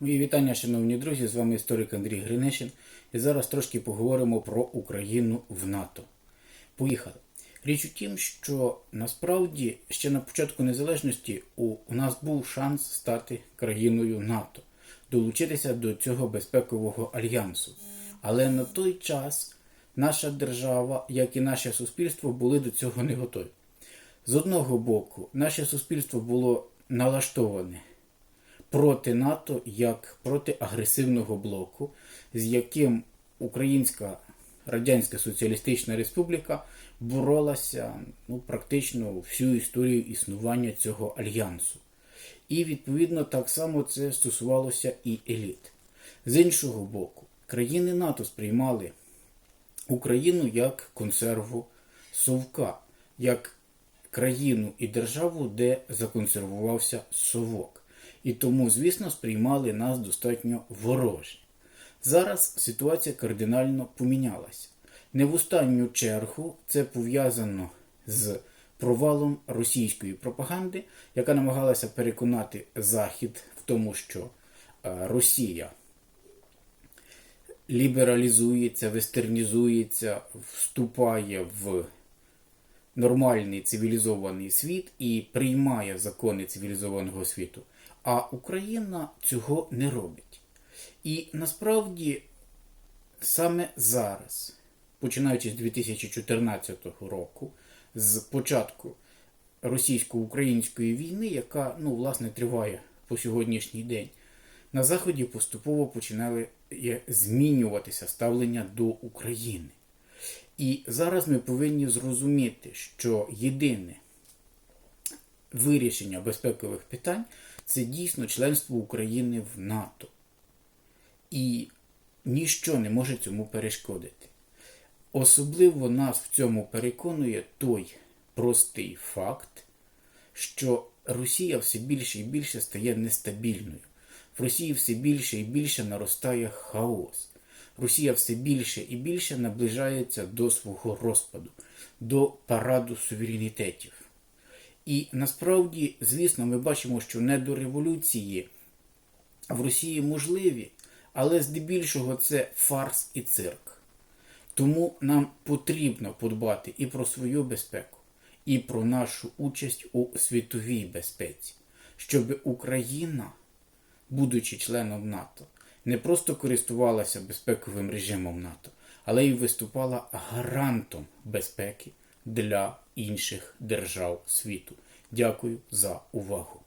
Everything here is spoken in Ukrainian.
Мої вітання, шановні друзі, з вами історик Андрій Гринишин. І зараз трошки поговоримо про Україну в НАТО. Поїхали. Річ у тім, що насправді ще на початку незалежності у, нас був шанс стати країною НАТО, долучитися до цього безпекового альянсу. Але на той час наша держава, як і наше суспільство, були до цього не готові. З одного боку, наше суспільство було налаштоване проти НАТО як проти агресивного блоку, з яким Українська Радянська Соціалістична Республіка боролася ну, практично всю історію існування цього альянсу. І відповідно так само це стосувалося і еліт. З іншого боку, країни НАТО сприймали Україну як консерву совка, як країну і державу, де законсервувався совок. І тому, звісно, сприймали нас достатньо ворожі. Зараз ситуація кардинально помінялася. Не в останню чергу це пов'язано з провалом російської пропаганди, яка намагалася переконати Захід в тому, що е, Росія лібералізується, вестернізується, вступає в нормальний цивілізований світ і приймає закони цивілізованого світу. А Україна цього не робить. І насправді саме зараз, починаючи з 2014 року, з початку російсько-української війни, яка ну, власне триває по сьогоднішній день, на Заході поступово починали змінюватися ставлення до України. І зараз ми повинні зрозуміти, що єдине вирішення безпекових питань це дійсно членство України в НАТО. І ніщо не може цьому перешкодити. Особливо нас в цьому переконує той простий факт, що Росія все більше і більше стає нестабільною. В Росії все більше і більше наростає хаос. Росія все більше і більше наближається до свого розпаду, до параду суверенітетів. І насправді, звісно, ми бачимо, що не до революції в Росії можливі, але здебільшого це фарс і цирк. Тому нам потрібно подбати і про свою безпеку, і про нашу участь у світовій безпеці, щоб Україна, будучи членом НАТО, не просто користувалася безпековим режимом НАТО, але й виступала гарантом безпеки для інших держав світу. Дякую за увагу.